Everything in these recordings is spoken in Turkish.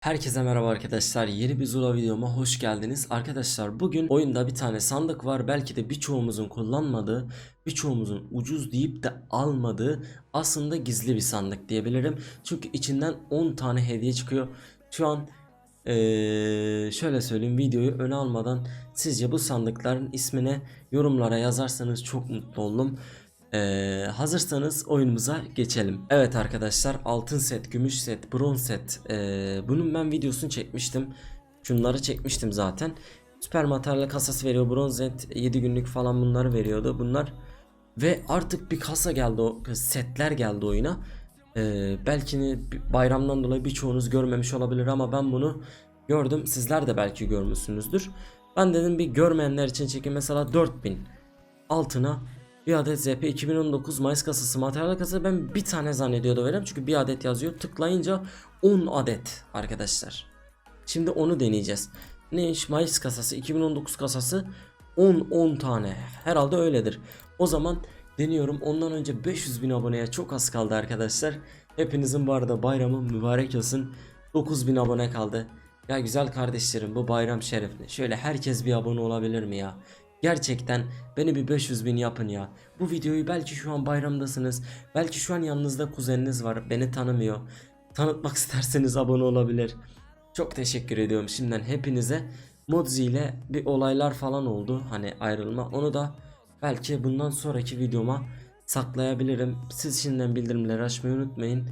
Herkese merhaba arkadaşlar. Yeni bir Zula videoma hoş geldiniz. Arkadaşlar bugün oyunda bir tane sandık var. Belki de birçoğumuzun kullanmadığı, birçoğumuzun ucuz deyip de almadığı aslında gizli bir sandık diyebilirim. Çünkü içinden 10 tane hediye çıkıyor. Şu an eee, şöyle söyleyeyim videoyu öne almadan sizce bu sandıkların ismini yorumlara yazarsanız çok mutlu olurum. Ee, hazırsanız oyunumuza geçelim. Evet arkadaşlar altın set, gümüş set, bronz set. Ee, bunun ben videosunu çekmiştim. Şunları çekmiştim zaten. Süper materyal kasası veriyor. Bronz set 7 günlük falan bunları veriyordu. Bunlar ve artık bir kasa geldi o setler geldi oyuna. Ee, belki bayramdan dolayı birçoğunuz görmemiş olabilir ama ben bunu gördüm. Sizler de belki görmüşsünüzdür. Ben dedim bir görmeyenler için çekin mesela 4000 altına bir adet ZP 2019 Mayıs kasası materyal kasası ben bir tane zannediyordu verem çünkü bir adet yazıyor tıklayınca 10 adet arkadaşlar. Şimdi onu deneyeceğiz. Neymiş Mayıs kasası 2019 kasası 10 10 tane herhalde öyledir. O zaman deniyorum ondan önce 500 bin aboneye çok az kaldı arkadaşlar. Hepinizin bu arada bayramı mübarek olsun. 9000 abone kaldı. Ya güzel kardeşlerim bu bayram şerefli. Şöyle herkes bir abone olabilir mi ya? Gerçekten beni bir 500 bin yapın ya. Bu videoyu belki şu an bayramdasınız. Belki şu an yanınızda kuzeniniz var. Beni tanımıyor. Tanıtmak isterseniz abone olabilir. Çok teşekkür ediyorum şimdiden hepinize. Modzi ile bir olaylar falan oldu. Hani ayrılma. Onu da belki bundan sonraki videoma saklayabilirim. Siz şimdiden bildirimleri açmayı unutmayın.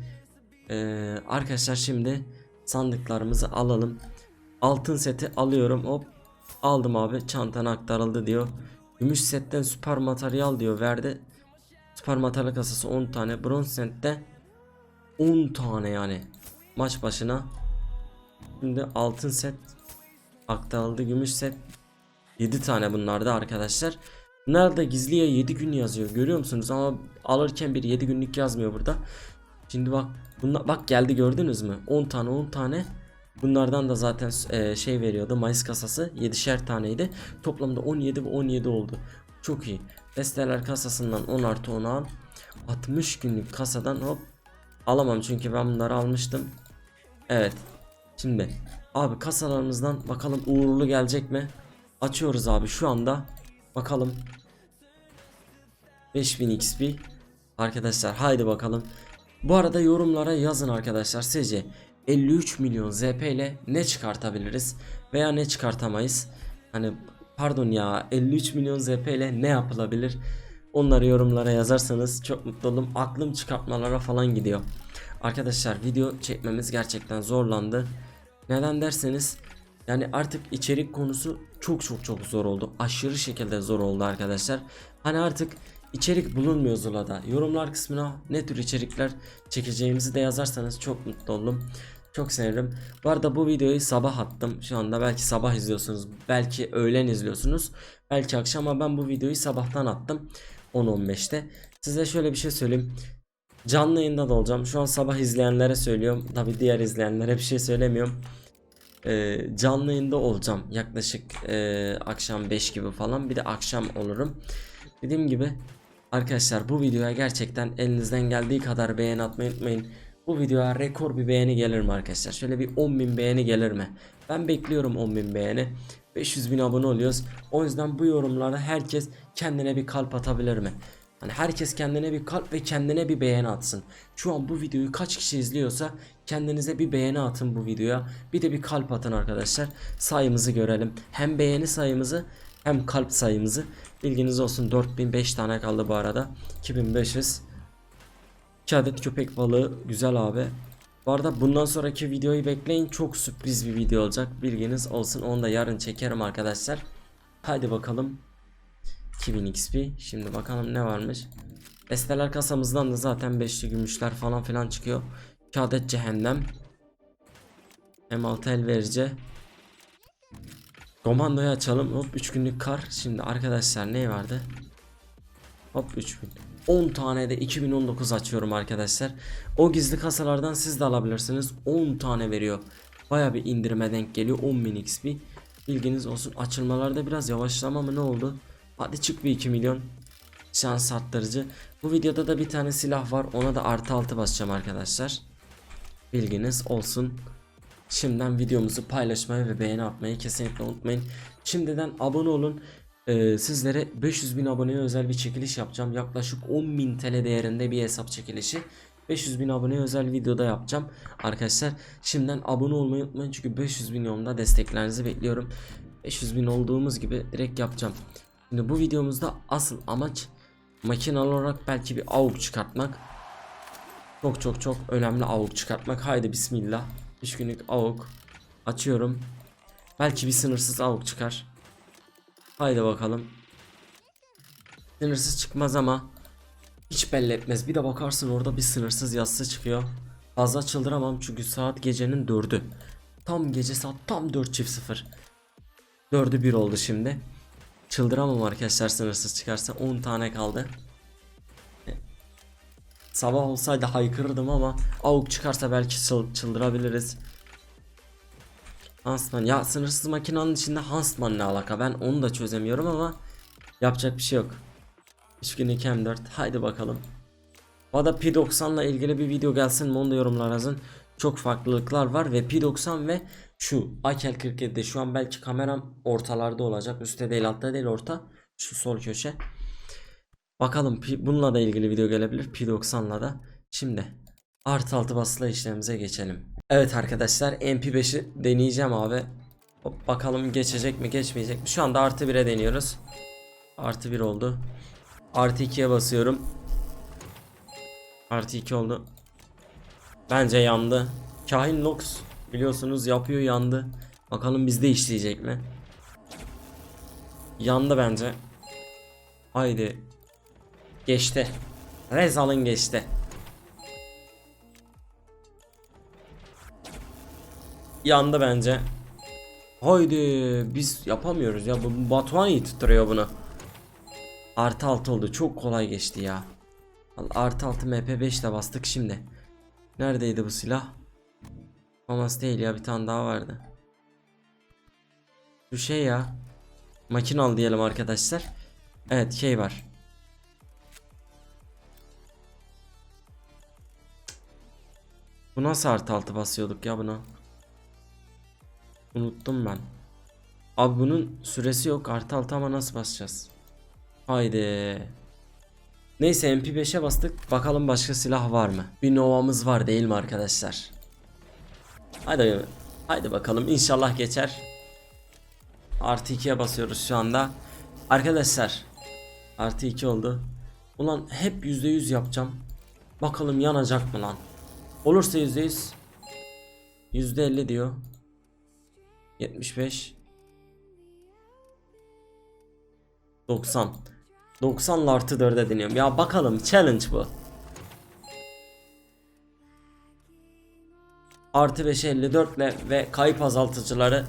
Ee, arkadaşlar şimdi sandıklarımızı alalım. Altın seti alıyorum. Hop aldım abi. Çantana aktarıldı diyor. Gümüş setten süper materyal diyor. Verdi. Süper materyal kasası 10 tane. Bronz sette 10 tane yani. Maç başına. Şimdi altın set aktarıldı. Gümüş set 7 tane bunlarda arkadaşlar. Nerede gizliye 7 gün yazıyor görüyor musunuz ama alırken bir 7 günlük yazmıyor burada. Şimdi bak bunlar bak geldi gördünüz mü? 10 tane 10 tane. Bunlardan da zaten e, şey veriyordu. Mayıs kasası 7'şer taneydi. Toplamda 17 ve 17 oldu. Çok iyi. Besteler kasasından 10 artı 10 al. 60 günlük kasadan hop alamam çünkü ben bunları almıştım. Evet. Şimdi abi kasalarımızdan bakalım uğurlu gelecek mi? Açıyoruz abi şu anda. Bakalım. 5000 XP. Arkadaşlar haydi bakalım. Bu arada yorumlara yazın arkadaşlar sizce 53 milyon ZP ile ne çıkartabiliriz veya ne çıkartamayız? Hani pardon ya 53 milyon ZP ile ne yapılabilir? Onları yorumlara yazarsanız çok mutlu olurum. Aklım çıkartmalara falan gidiyor. Arkadaşlar video çekmemiz gerçekten zorlandı. Neden derseniz yani artık içerik konusu çok çok çok zor oldu. Aşırı şekilde zor oldu arkadaşlar. Hani artık içerik bulunmuyor Zula'da. Yorumlar kısmına ne tür içerikler çekeceğimizi de yazarsanız çok mutlu olurum. Çok sevinirim. Bu arada bu videoyu sabah attım. Şu anda belki sabah izliyorsunuz. Belki öğlen izliyorsunuz. Belki akşam ama ben bu videoyu sabahtan attım. 10-15'te. Size şöyle bir şey söyleyeyim. Canlı yayında da olacağım. Şu an sabah izleyenlere söylüyorum. Tabi diğer izleyenlere bir şey söylemiyorum. Ee, canlı yayında olacağım. Yaklaşık e, akşam 5 gibi falan. Bir de akşam olurum. Dediğim gibi arkadaşlar bu videoya gerçekten elinizden geldiği kadar beğeni atmayı unutmayın. Bu videoya rekor bir beğeni gelir mi arkadaşlar? Şöyle bir 10.000 beğeni gelir mi? Ben bekliyorum 10.000 beğeni. 500 bin abone oluyoruz. O yüzden bu yorumlarda herkes kendine bir kalp atabilir mi? Hani herkes kendine bir kalp ve kendine bir beğeni atsın. Şu an bu videoyu kaç kişi izliyorsa kendinize bir beğeni atın bu videoya. Bir de bir kalp atın arkadaşlar. Sayımızı görelim. Hem beğeni sayımızı hem kalp sayımızı. Bilginiz olsun 4005 tane kaldı bu arada. 2500. 2 adet köpek balığı güzel abi. Bu arada bundan sonraki videoyu bekleyin. Çok sürpriz bir video olacak. Bilginiz olsun. Onu da yarın çekerim arkadaşlar. Hadi bakalım. 2000 XP. Şimdi bakalım ne varmış. Besteler kasamızdan da zaten 5'li gümüşler falan filan çıkıyor. 2 adet cehennem. M6 el verici. Komandoyu açalım. Hop 3 günlük kar. Şimdi arkadaşlar ne vardı? Hop 3000. 10 tane de 2019 açıyorum arkadaşlar. O gizli kasalardan siz de alabilirsiniz. 10 tane veriyor. Baya bir indirime denk geliyor. 10.000 XP. Bilginiz olsun. Açılmalarda biraz yavaşlama mı ne oldu? Hadi çık bir 2 milyon. Şans arttırıcı. Bu videoda da bir tane silah var. Ona da artı altı basacağım arkadaşlar. Bilginiz olsun. Şimdiden videomuzu paylaşmayı ve beğeni atmayı kesinlikle unutmayın. Şimdiden abone olun. Ee, sizlere 500 bin aboneye özel bir çekiliş yapacağım. Yaklaşık 10.000 TL değerinde bir hesap çekilişi. 500 bin aboneye özel videoda yapacağım. Arkadaşlar şimdiden abone olmayı unutmayın. Çünkü 500 bin yolunda desteklerinizi bekliyorum. 500 bin olduğumuz gibi direkt yapacağım. Şimdi bu videomuzda asıl amaç makinalı olarak belki bir avuk çıkartmak. Çok çok çok önemli avuk çıkartmak. Haydi bismillah. 3 günlük avuk. Açıyorum. Belki bir sınırsız avuk çıkar. Haydi bakalım. Sınırsız çıkmaz ama hiç belli etmez. Bir de bakarsın orada bir sınırsız yazısı çıkıyor. Fazla çıldıramam çünkü saat gecenin 4'ü. Tam gece saat tam 4 çift 0. 4'ü 1 oldu şimdi. Çıldıramam arkadaşlar sınırsız çıkarsa 10 tane kaldı. Sabah olsaydı haykırırdım ama avuk çıkarsa belki çıl- çıldırabiliriz. Hansman ya sınırsız makinenin içinde Hansman ne alaka ben onu da çözemiyorum ama yapacak bir şey yok. 3 gün 2 M4 haydi bakalım. Bu da P90 ile ilgili bir video gelsin mi da yorumlar yazın. Çok farklılıklar var ve P90 ve şu Akel 47'de şu an belki kameram ortalarda olacak. Üstte değil altta değil orta. Şu sol köşe. Bakalım bununla da ilgili video gelebilir P90'la da. Şimdi artı altı basılı işlemimize geçelim. Evet arkadaşlar MP5'i deneyeceğim abi. Hop, bakalım geçecek mi geçmeyecek mi. Şu anda artı 1'e deniyoruz. Artı 1 oldu. Artı 2'ye basıyorum. Artı 2 oldu. Bence yandı. Kahin Nox biliyorsunuz yapıyor yandı. Bakalım bizde işleyecek mi? Yandı bence. Haydi. Geçti. Rezal'ın geçti. Yandı bence. Haydi biz yapamıyoruz ya bu Batuhan iyi tutturuyor bunu. Artı 6 oldu çok kolay geçti ya. Artı 6 MP5 de bastık şimdi. Neredeydi bu silah? Famas değil ya bir tane daha vardı. Şu şey ya. Makinalı diyelim arkadaşlar. Evet şey var. Bu nasıl artı altı basıyorduk ya buna? Unuttum ben. Abi bunun süresi yok artı altı nasıl basacağız? Haydi. Neyse MP5'e bastık. Bakalım başka silah var mı? Bir Nova'mız var değil mi arkadaşlar? Haydi. Haydi bakalım inşallah geçer. Artı 2'ye basıyoruz şu anda. Arkadaşlar. Artı 2 oldu. Ulan hep %100 yapacağım. Bakalım yanacak mı lan? Olursa %100. %50 diyor. 75. 90. 90 ile artı 4'e deniyorum. Ya bakalım challenge bu. Artı 5'e 54 ile ve kayıp azaltıcıları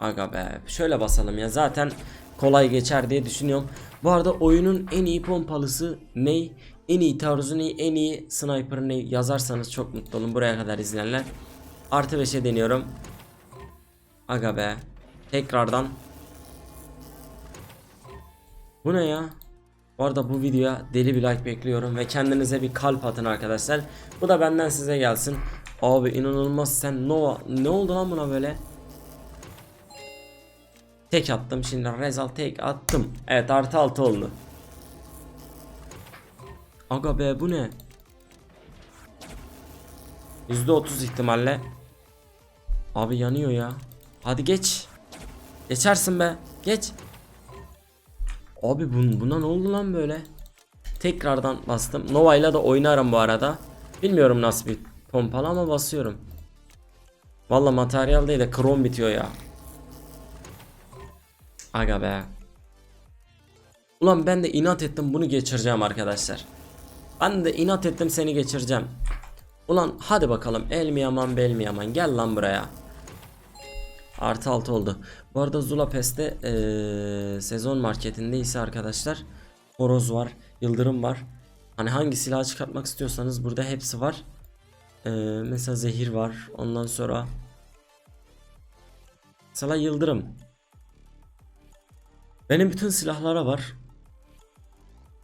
Aga be şöyle basalım ya zaten kolay geçer diye düşünüyorum. Bu arada oyunun en iyi pompalısı ney? En iyi taarruzu ney? En iyi sniper ney? Yazarsanız çok mutlu olun buraya kadar izleyenler. Artı 5'e deniyorum. Aga be. Tekrardan. Bu ne ya? Bu arada bu videoya deli bir like bekliyorum ve kendinize bir kalp atın arkadaşlar. Bu da benden size gelsin. Abi inanılmaz sen Nova ne oldu lan buna böyle? Tek attım şimdi Rezal tek attım. Evet artı altı oldu. Aga be bu ne? %30 ihtimalle. Abi yanıyor ya. Hadi geç. Geçersin be. Geç. Abi bun, buna ne oldu lan böyle? Tekrardan bastım. Nova ile de oynarım bu arada. Bilmiyorum nasıl bir pompalı ama basıyorum. Valla materyal değil de krom bitiyor ya. Aga be. Ulan ben de inat ettim bunu geçireceğim arkadaşlar. Ben de inat ettim seni geçireceğim. Ulan hadi bakalım el mi yaman bel mi yaman gel lan buraya. Artı 6 oldu. Bu arada Zula Pest'te sezon marketinde ise arkadaşlar horoz var, yıldırım var. Hani hangi silahı çıkartmak istiyorsanız burada hepsi var. Eee, mesela zehir var. Ondan sonra mesela yıldırım. Benim bütün silahlara var.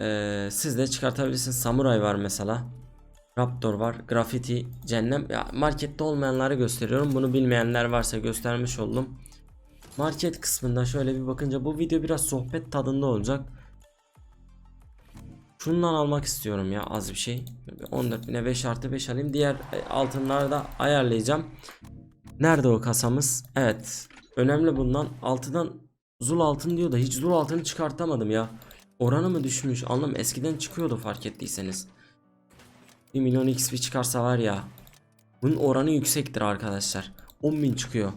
Eee, siz de çıkartabilirsiniz. Samuray var mesela. Raptor var. Graffiti, Cennem. Ya markette olmayanları gösteriyorum. Bunu bilmeyenler varsa göstermiş oldum. Market kısmında şöyle bir bakınca bu video biraz sohbet tadında olacak. Şundan almak istiyorum ya az bir şey. 14.000'e 5 artı 5 alayım. Diğer e, altınları da ayarlayacağım. Nerede o kasamız? Evet. Önemli bundan. Altıdan zul altın diyor da hiç zul altını çıkartamadım ya. Oranı mı düşmüş? Anlam eskiden çıkıyordu fark ettiyseniz. 1 milyon XP çıkarsa var ya. Bunun oranı yüksektir arkadaşlar. 10.000 çıkıyor.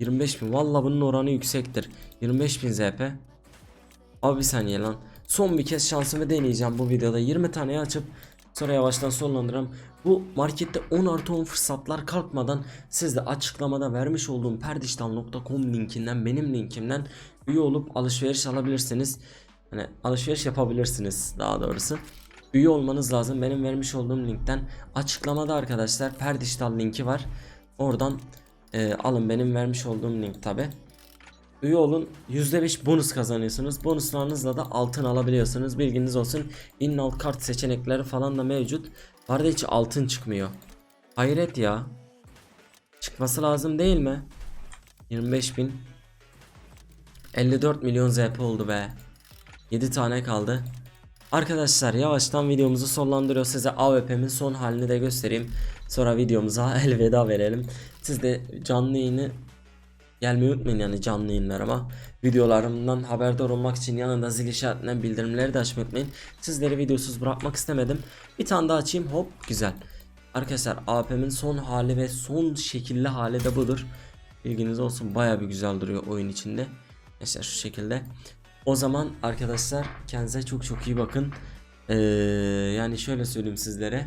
25.000 valla bunun oranı yüksektir. 25.000 ZP. Abi bir saniye lan. Son bir kez şansımı deneyeceğim bu videoda. 20 tane açıp sonra yavaştan sonlandırırım. Bu markette 10 artı 10 fırsatlar kalkmadan siz de açıklamada vermiş olduğum perdiştal.com linkinden benim linkimden üye olup alışveriş alabilirsiniz. Hani alışveriş yapabilirsiniz daha doğrusu. Üye olmanız lazım. Benim vermiş olduğum linkten açıklamada arkadaşlar perdiştal linki var. Oradan e, alın benim vermiş olduğum link tabi. Üye olun %5 bonus kazanıyorsunuz. Bonuslarınızla da altın alabiliyorsunuz. Bilginiz olsun. In-out kart seçenekleri falan da mevcut. Bu arada hiç altın çıkmıyor. Hayret ya. Çıkması lazım değil mi? 25.000 54 milyon ZP oldu be. 7 tane kaldı. Arkadaşlar yavaştan videomuzu sonlandırıyor. Size AWP'min son halini de göstereyim. Sonra videomuza elveda verelim. Siz de canlı yayını gelmeyi unutmayın yani canlı yayınlarıma. Videolarımdan haberdar olmak için yanında zil işaretinden bildirimleri de açmayı unutmayın. Sizleri videosuz bırakmak istemedim. Bir tane daha açayım hop güzel. Arkadaşlar AWP'min son hali ve son şekilli hali de budur. Bilginiz olsun baya bir güzel duruyor oyun içinde. İşte şu şekilde. O zaman arkadaşlar kendinize çok çok iyi bakın. Ee, yani şöyle söyleyeyim sizlere.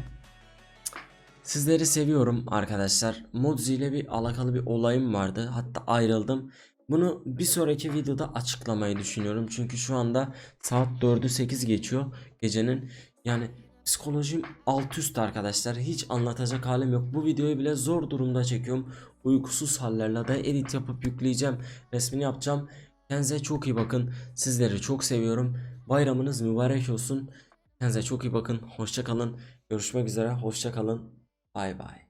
Sizleri seviyorum arkadaşlar. Modzi ile bir alakalı bir olayım vardı. Hatta ayrıldım. Bunu bir sonraki videoda açıklamayı düşünüyorum. Çünkü şu anda saat 4'ü 8 geçiyor gecenin. Yani psikolojim alt üst arkadaşlar. Hiç anlatacak halim yok. Bu videoyu bile zor durumda çekiyorum. Uykusuz hallerle de edit yapıp yükleyeceğim. Resmini yapacağım. Kendinize çok iyi bakın. Sizleri çok seviyorum. Bayramınız mübarek olsun. Kendinize çok iyi bakın. Hoşça kalın. Görüşmek üzere. Hoşça kalın. Bay bay.